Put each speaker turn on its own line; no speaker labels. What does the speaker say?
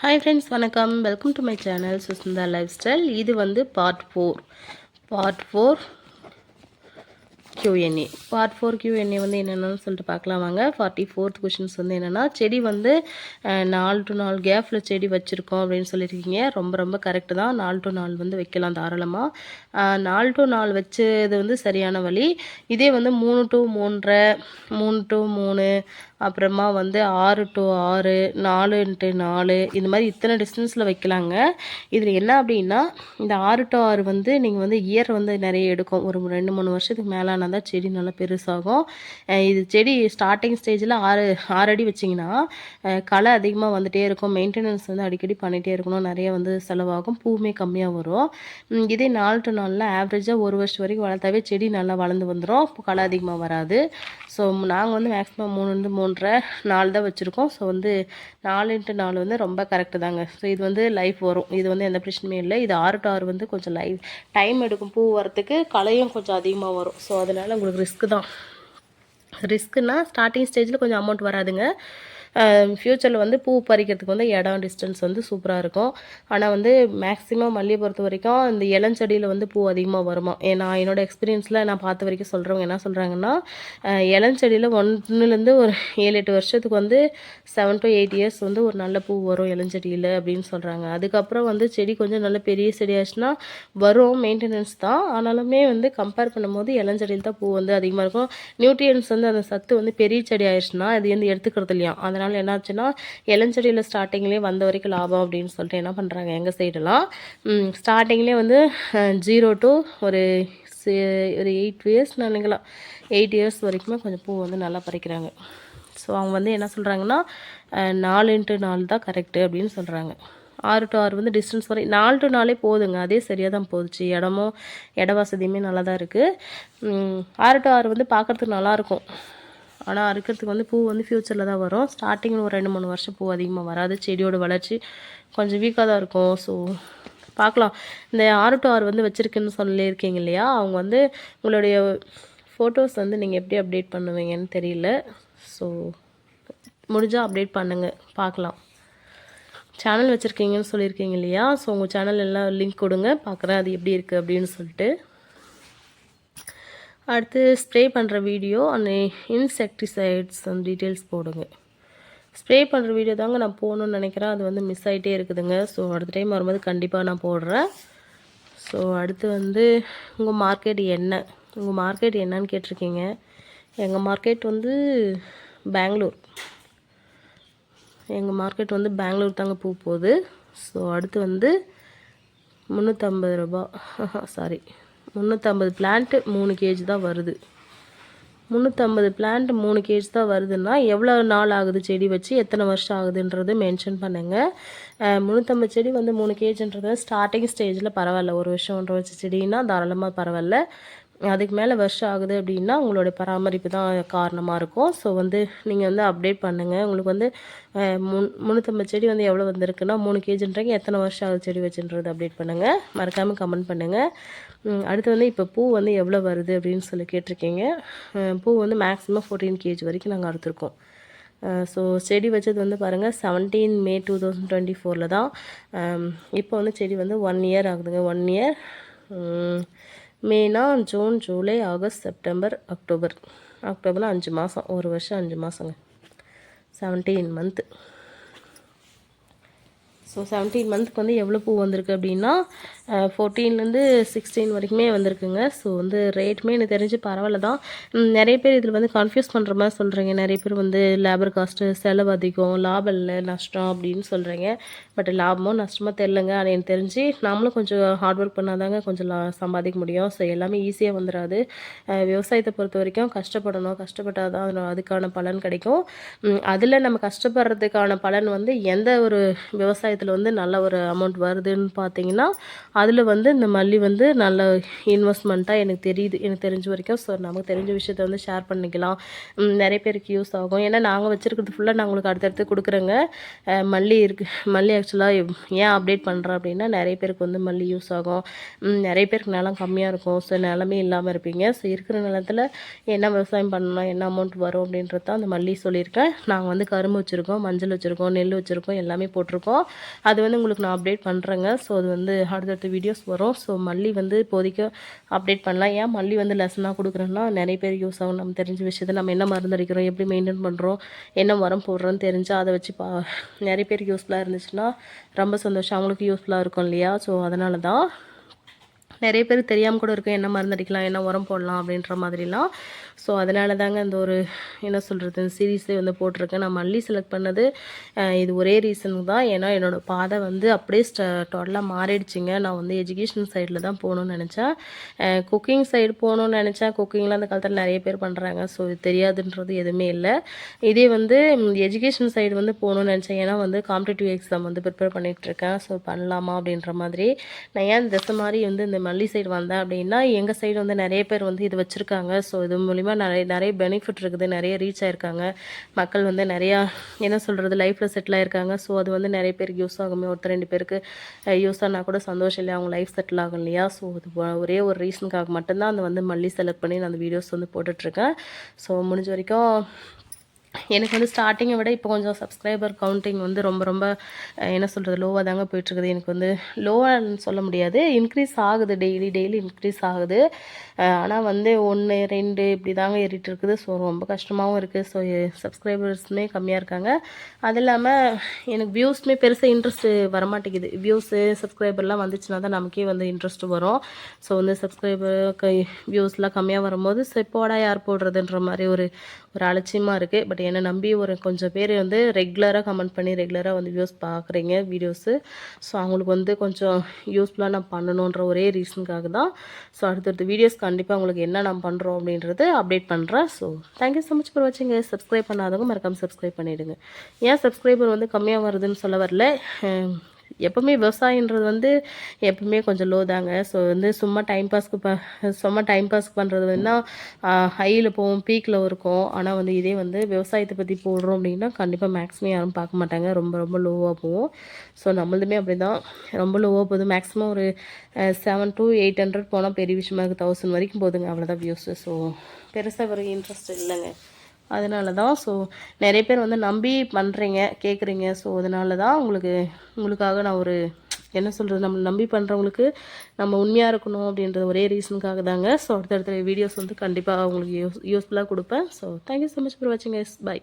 Hi friends வணக்கம். Welcome to my channel Sushmita life style இது வந்து part four part four Q and A part four Q and A வந்து என்னென்னு சொல்லிட்டு பார்க்கலாம் வாங்க. ஃபார்ட்டி ஃபோர்த் கொஷின்ஸ் வந்து என்னென்னா செடி வந்து நாலு டு நாலு கேப்பில் செடி வச்சுருக்கோம் அப்படின்னு சொல்லியிருக்கீங்க. ரொம்ப ரொம்ப கரெக்டு தான். நாலு டு நாலு வந்து வைக்கலாம் தாராளமாக நாலு டு நாலு வச்சது வந்து சரியான வழி. இதே வந்து மூணு டு மூன்றரை மூணு டு மூணு அப்புறமா வந்து ஆறு டு ஆறு நாலு இன்ட்டு நாலு இந்த மாதிரி இத்தனை டிஸ்டன்ஸில் வைக்கலாங்க. இதில் என்ன அப்படின்னா இந்த ஆறு டு ஆறு வந்து நீங்கள் வந்து இயர் வந்து நிறைய எடுக்கும். ஒரு ரெண்டு மூணு வருஷத்துக்கு மேலான தான் செடி நல்லா பெருசாகும். இது செடி ஸ்டார்டிங் ஸ்டேஜில் ஆறு ஆறு அடி வச்சிங்கன்னா களை அதிகமாக வந்துகிட்டே இருக்கும். மெயின்டெனன்ஸ் வந்து அடிக்கடி பண்ணிகிட்டே இருக்கணும். நிறைய வந்து செலவாகும். பூவுமே கம்மியாக வரும். இதே நாலு டு நாலில் ஆவரேஜாக ஒரு வருஷம் வரைக்கும் வளர்த்தாவே செடி நல்லா வளர்ந்து வந்துடும் களை அதிகமாக வராது. ஸோ நாங்கள் வந்து மேக்ஸிமம் மூணு மூணு மூன்றரை நாலு தான் வச்சுருக்கோம். ஸோ வந்து நாலு இன்ட்டு நாலு வந்து ரொம்ப கரெக்டு தாங்க. ஸோ இது வந்து லைஃப் வரும். இது வந்து எந்த பிரச்சனையும் இல்லை. இது ஆறு டு ஆறு வந்து கொஞ்சம் லைஃப் டைம் எடுக்கும். பூ வரத்துக்கு களையும் கொஞ்சம் அதிகமாக வரும். ஸோ அதனால் உங்களுக்கு ரிஸ்க்கு தான். ரிஸ்க்குன்னா ஸ்டார்டிங் ஸ்டேஜில் கொஞ்சம் அமௌண்ட் வராதுங்க. ஃப்யூச்சரில் வந்து பூ பறிக்கிறதுக்கு வந்து இடம் டிஸ்டன்ஸ் வந்து சூப்பராக இருக்கும். ஆனால் வந்து மேக்ஸிமம் மல்லிகை பொறுத்த வரைக்கும் இந்த இளஞ்செடியில் வந்து பூ அதிகமாக வருமா? ஏ நான் என்னோட எக்ஸ்பீரியன்ஸில் நான் பார்த்த வரைக்கும் சொல்கிறவங்க என்ன சொல்கிறாங்கன்னா இளஞ்செடியில் ஒன்றுலேருந்து ஒரு ஏழு எட்டு வருஷத்துக்கு வந்து செவன் டு எயிட் இயர்ஸ் வந்து ஒரு நல்ல பூ வரும் இளஞ்செடியில் அப்படின்னு சொல்கிறாங்க அதுக்கப்புறம் வந்து செடி கொஞ்சம் நல்ல பெரிய செடியாச்சுன்னா வரும் மெயின்டெனன்ஸ் தான். ஆனாலுமே வந்து கம்பேர் பண்ணும்போது இளஞ்செடியில் தான் பூ வந்து அதிகமாக இருக்கும். நியூட்ரியன்ஸ் வந்து அந்த சத்து வந்து பெரிய செடி ஆயிடுச்சுன்னா அது வந்து எடுத்துக்கிறது இல்லையா? அதனால் அதனால் என்னாச்சுன்னா இளஞ்செடியில் ஸ்டார்டிங்லேயே வந்த வரைக்கும் லாபம் அப்படின்னு சொல்லிட்டு என்ன பண்ணுறாங்க எங்கள் சைடெல்லாம் ஸ்டார்டிங்லேயே வந்து ஜீரோ டு ஒரு ஒரு எயிட் இயர்ஸ் நினைக்கலாம். எயிட் இயர்ஸ் வரைக்குமே கொஞ்சம் பூ வந்து நல்லா பறிக்கிறாங்க. ஸோ அவங்க வந்து என்ன சொல்கிறாங்கன்னா நாலு இன்ட்டு நாலு தான் கரெக்டு அப்படின்னு சொல்கிறாங்க ஆறு டு ஆறு வந்து டிஸ்டன்ஸ் வரை நாலு டு நாளே போதுங்க. அதே சரியாக தான் போச்சு. இடமும் இட வசதியுமே நல்லா தான் இருக்குது ஆறு டு ஆறு வந்து பார்க்குறதுக்கு நல்லாயிருக்கும் ஆனால் அறுக்கிறதுக்கு வந்து பூ வந்து ஃப்யூச்சரில் தான் வரும். ஸ்டார்டிங்கில் ஒரு ரெண்டு மூணு வருஷம் பூ அதிகமாக வராது. செடியோட வளர்ச்சி கொஞ்சம் வீக்காக தான் இருக்கும். ஸோ பார்க்கலாம். இந்த ஆறு டு ஆறு வந்து வச்சுருக்குன்னு சொல்லியிருக்கீங்க இல்லையா? அவங்க வந்து உங்களுடைய ஃபோட்டோஸ் வந்து நீங்கள் எப்படி அப்டேட் பண்ணுவீங்கன்னு தெரியல. ஸோ முடிஞ்சால் அப்டேட் பண்ணுங்கள் பார்க்கலாம். சேனல் வச்சுருக்கீங்கன்னு சொல்லியிருக்கீங்க இல்லையா? ஸோ உங்கள் சேனல் எல்லாம் லிங்க் கொடுங்க. பார்க்குறேன் அது எப்படி இருக்குது அப்படின்னு சொல்லிட்டு. அடுத்து ஸ்ப்ரே பண்ணுற வீடியோ அந்த இன்செக்டிசைட்ஸ் அந்த டீட்டெயில்ஸ் போடுங்க. ஸ்ப்ரே பண்ணுற வீடியோ தாங்க நான் போகணுன்னு நினைக்கிறேன். அது வந்து மிஸ் ஆகிட்டே இருக்குதுங்க. ஸோ அடுத்த டைம் வரும்போது கண்டிப்பாக நான் போடுறேன். ஸோ அடுத்து வந்து உங்கள் மார்க்கெட் என்ன? உங்கள் மார்க்கெட் என்னன்னு கேட்டிருக்கீங்க. எங்கள் மார்க்கெட் வந்து பெங்களூர் எங்கள் மார்க்கெட் வந்து பெங்களூர் தாங்க பூ போகுது. ஸோ அடுத்து வந்து முந்நூற்றம்பது ரூபா சாரி முந்நூற்றம்பது பிளான்ட்டு மூணு கேஜி தான் வருது. முந்நூற்றம்பது பிளான்ட் மூணு கேஜ் தான் வருதுன்னா எவ்வளோ நாள் ஆகுது செடி வச்சு எத்தனை வருஷம் ஆகுதுன்றது மென்ஷன் பண்ணுங்கள் முந்நூற்றம்பது செடி வந்து மூணு கேஜின்றது ஸ்டார்டிங் ஸ்டேஜில் பரவாயில்ல. ஒரு வருஷம் ஒன்றரை வருஷம் செடின்னா தாராளமாக பரவாயில்ல. அதுக்கு மேலே வருஷம் ஆகுது அப்படின்னா உங்களோட பராமரிப்பு தான் காரணமாக இருக்கும். ஸோ வந்து நீங்கள் வந்து அப்டேட் பண்ணுங்கள் உங்களுக்கு வந்து முன் முந்நூற்றம்பது செடி வந்து எவ்வளோ வந்திருக்குன்னா மூணு கேஜின்றீங்க. எத்தனை வருஷம் ஆகுது செடி வச்சுன்றது அப்டேட் பண்ணுங்கள் மறக்காமல் கமெண்ட் பண்ணுங்கள் அடுத்து வந்து இப்போ பூ வந்து எவ்வளோ வருது அப்படின்னு சொல்லி கேட்டிருக்கீங்க. பூ வந்து மேக்ஸிமம் ஃபோர்டீன் கேஜி வரைக்கும் நாங்கள் அறுத்துருக்கோம். ஸோ செடி வச்சது வந்து பாருங்கள் seventeen May two thousand twenty ஃபோரில் தான் இப்போ வந்து செடி வந்து ஒன் இயர் ஆகுதுங்க ஒன் இயர் மேனா June July August September October. அக்டோபரில் அஞ்சு மாதம் ஒரு வருஷம் அஞ்சு மாதங்க செவன்டீன் மந்த்து ஸோ செவன்டீன் மந்த்துக்கு வந்து எவ்வளோ பூ வந்திருக்கு அப்படின்னா ஃபோர்டீன்லேருந்து சிக்ஸ்டீன் வரைக்குமே வந்திருக்குங்க. ஸோ வந்து ரேட்டுமே எனக்கு தெரிஞ்சு பரவாயில்ல தான். நிறைய பேர் இதில் வந்து கன்ஃபியூஸ் பண்ணுற மாதிரி சொல்கிறீங்க நிறைய பேர் வந்து லேபர் காஸ்ட்டு செலவு அதிகம் லாபம் இல்லை நஷ்டம் அப்படின்னு சொல்கிறீங்க பட் லாபமோ நஷ்டமோ தெரிலங்க ஆனால் எனக்கு தெரிஞ்சு நாமளும் கொஞ்சம் ஹார்ட் ஒர்க் பண்ணாதாங்க கொஞ்சம் லா சம்பாதிக்க முடியும். ஸோ எல்லாமே ஈஸியாக வந்துடாது விவசாயத்தை பொறுத்த வரைக்கும் கஷ்டப்படணும். கஷ்டப்பட்டால் தான் அதுக்கான பலன் கிடைக்கும். அதில் நம்ம கஷ்டப்படுறதுக்கான பலன் வந்து எந்த ஒரு விவசாயத்தில் வந்து நல்ல ஒரு அமௌண்ட் வருதுன்னு பார்த்தீங்கன்னா அதில் வந்து இந்த மல்லி வந்து நல்ல இன்வெஸ்ட்மெண்ட்டாக எனக்கு தெரியுது. எனக்கு தெரிஞ்ச வரைக்கும் ஸோ நமக்கு தெரிஞ்ச விஷயத்த வந்து ஷேர் பண்ணிக்கலாம். நிறைய பேருக்கு யூஸ் ஆகும். ஏன்னா நாங்கள் வச்சுருக்கிறது ஃபுல்லாக நான் உங்களுக்கு அடுத்தடுத்து கொடுக்குறேங்க. மல்லி இருக்கு. மல்லி ஆக்சுவலாக ஏன் அப்டேட் பண்ணுறேன் அப்படின்னா நிறைய பேருக்கு வந்து மல்லி யூஸ் ஆகும். நிறைய பேருக்கு நிலம் கம்மியாக இருக்கும். ஸோ நிலமே இல்லாமல் இருப்பீங்க. ஸோ இருக்கிற நிலத்தில் என்ன விவசாயம் பண்ணணும் என்ன அமௌண்ட் வரும் அப்படின்றது தான் அந்த மல்லி சொல்லியிருக்கேன். நாங்கள் வந்து கரும்பு வச்சுருக்கோம் மஞ்சள் வச்சுருக்கோம் நெல் வச்சுருக்கோம் எல்லாமே போட்டிருக்கோம். அது வந்து உங்களுக்கு நான் அப்டேட் பண்ணுறேங்க ஸோ அது வந்து அடுத்தடுத்து வீடியோஸ் வரும். ஸோ மல்லி வந்து இப்போதைக்கு அப்டேட் பண்ணலாம். ஏன் மல்லி வந்து லெசனாக கொடுக்குறேன்னா நிறைய பேர் யூஸ் ஆகும். நம்ம தெரிஞ்ச விஷயத்தை நம்ம என்ன மருந்து அடிக்கிறோம் எப்படி மெயின்டைன் பண்ணுறோம் என்ன உரம் போடுறோன்னு தெரிஞ்சால் அதை வச்சு பா நிறைய பேருக்கு யூஸ்ஃபுல்லாக இருந்துச்சுன்னா ரொம்ப சந்தோஷம். அவங்களுக்கு யூஸ்ஃபுல்லாக இருக்கும் இல்லையா? ஸோ அதனால தான் நிறைய பேர் தெரியாமல் கூட இருக்கும் என்ன மருந்து அடிக்கலாம் என்ன உரம் போடலாம் அப்படின்ற மாதிரிலாம். ஸோ அதனால தாங்க இந்த ஒரு என்ன சொல்கிறது இந்த சீரீஸே வந்து போட்டிருக்கேன். நான் மல்லி செலக்ட் பண்ணது இது ஒரே ரீசனுக்கு தான். ஏன்னா என்னோடய பாதை வந்து அப்படியே ஸ்ட டோட்டலாக மாறிடுச்சிங்க. நான் வந்து எஜுகேஷன் சைடில் தான் போகணும்னு நினச்சேன். குக்கிங் சைடு போகணும்னு நினச்சேன். குக்கிங்லாம் அந்த காலத்தில் நிறைய பேர் பண்ணுறாங்க ஸோ இது தெரியாதுன்றது எதுவுமே இல்லை. இதே வந்து எஜுகேஷன் சைடு வந்து போகணும்னு நினச்சேன். ஏன்னா வந்து காம்படிட்டிவ் எக்ஸாம் வந்து ப்ரிப்பேர் பண்ணிகிட்ருக்கேன் ஸோ பண்ணலாமா அப்படின்ற மாதிரி. நான் ஏன் திசை மாதிரி வந்து இந்த மல்லி சைடு வந்தேன் அப்படின்னா எங்கள் சைடு வந்து நிறைய பேர் வந்து இது வச்சுருக்காங்க. ஸோ இது மூலிமா நிறைய நிறைய பெனிஃபிட் இருக்குது. நிறைய ரீச் ஆயிருக்காங்க. மக்கள் வந்து நிறையா என்ன சொல்கிறது லைஃப்பில் செட்டில் ஆயிருக்காங்க. ஸோ அது வந்து நிறைய பேருக்கு யூஸ் ஆகுமே ஒருத்தர் ரெண்டு பேருக்கு. யூஸ் ஆனால் கூட சந்தோஷம் இல்லையா? அவங்க லைஃப் செட்டில் ஆகும் இல்லையா? ஸோ அது ஒரே ஒரு ரீசனுக்காக மட்டும்தான் அந்த வந்து மல்லி செலக்ட் பண்ணி நான் அந்த வீடியோஸ் வந்து போட்டுட்ருக்கேன். ஸோ முடிஞ்ச வரைக்கும் எனக்கு வந்து ஸ்டார்டிங்கை விட இப்போ கொஞ்சம் சப்ஸ்கிரைபர் கவுண்டிங் வந்து ரொம்ப ரொம்ப என்ன சொல்கிறது லோவாக தாங்க போயிட்டுருக்குது. எனக்கு வந்து லோவான்னு சொல்ல முடியாது. இன்க்ரீஸ் ஆகுது டெய்லி டெய்லி இன்க்ரீஸ் ஆகுது. ஆனால் வந்து ஒன்று ரெண்டு இப்படி தாங்க ஏறிட்டு இருக்குது ஸோ ரொம்ப கஷ்டமாகவும் இருக்குது ஸோ சப்ஸ்கிரைபர்ஸுமே கம்மியாக இருக்காங்க. அது இல்லாமல் எனக்கு வியூஸ்மே பெருசாக இன்ட்ரெஸ்ட்டு வரமாட்டேங்குது. வியூஸு சப்ஸ்கிரைபர்லாம் வந்துச்சுன்னா தான் நமக்கே வந்து இன்ட்ரெஸ்ட் வரும். ஸோ வந்து சப்ஸ்கிரைபர் வியூஸ்லாம் கம்மியாக வரும்போது செப்போடா யார் போடுறதுன்ற மாதிரி ஒரு ஒரு அலட்சியமாக இருக்குது பட் பட் என்னை நம்பி ஒரு கொஞ்சம் பேர் வந்து ரெகுலராக கமெண்ட் பண்ணி ரெகுலராக வந்து வியூஸ் பார்க்குறீங்க வீடியோஸு ஸோ அவங்களுக்கு வந்து கொஞ்சம் யூஸ்ஃபுல்லாக நான் பண்ணணுன்ற ஒரே ரீசனுக்காக தான். ஸோ அடுத்தடுத்த வீடியோஸ் கண்டிப்பாக உங்களுக்கு என்ன நான் பண்ணுறோம் அப்படின்றது அப்டேட் பண்ணுறேன் so thank you so much for watching subscribe பண்ணாதவங்க மறக்காமல் சப்ஸ்கிரைப் பண்ணிவிடுங்க ஏன் சப்ஸ்கிரைபர் வந்து கம்மியாக வருதுன்னு சொல்ல வரல? எப்பவுமே விவசாயன்றது வந்து எப்பவுமே கொஞ்சம் லோ தாங்க. ஸோ வந்து சும்மா டைம் பாஸ்க்கு ப சும்மா டைம் பாஸ்க்கு பண்ணுறது வேணா ஹையில் போகும் பீக்கில் இருக்கும். ஆனால் வந்து இதே வந்து விவசாயத்தை பற்றி போடுறோம் அப்படின்னா கண்டிப்பாக மேக்ஸிமம் யாரும் பார்க்க மாட்டாங்க. ரொம்ப ரொம்ப லோவாக போகும் ஸோ நம்மளதுமே அப்படி தான் ரொம்ப லோவாக போகுது. மேக்ஸிமம் ஒரு செவன் டு எயிட் ஹண்ட்ரட் போனால் பெரிய விஷயமா இருக்குது தௌசண்ட் வரைக்கும் போதுங்க அவ்வளோதான் வியூஸு ஸோ பெருசாக ஒரு இன்ட்ரெஸ்ட் இல்லைங்க. அதனால தான் ஸோ நிறைய பேர் வந்து நம்பி பண்ணுறீங்க கேட்குறீங்க ஸோ அதனால தான் உங்களுக்கு உங்களுக்காக நான் ஒரு என்ன சொல்கிறது நம்ம நம்பி பண்ணுறவங்களுக்கு நம்ம உண்மையாக இருக்கணும் அப்படின்ற ஒரே ரீசனுக்காக தாங்க. ஸோ அடுத்தடுத்த வீடியோஸ் வந்து கண்டிப்பாக உங்களுக்கு யூஸ் யூஸ்ஃபுல்லாக கொடுப்பேன். So thank you so much for வாட்சிங் எஸ் பை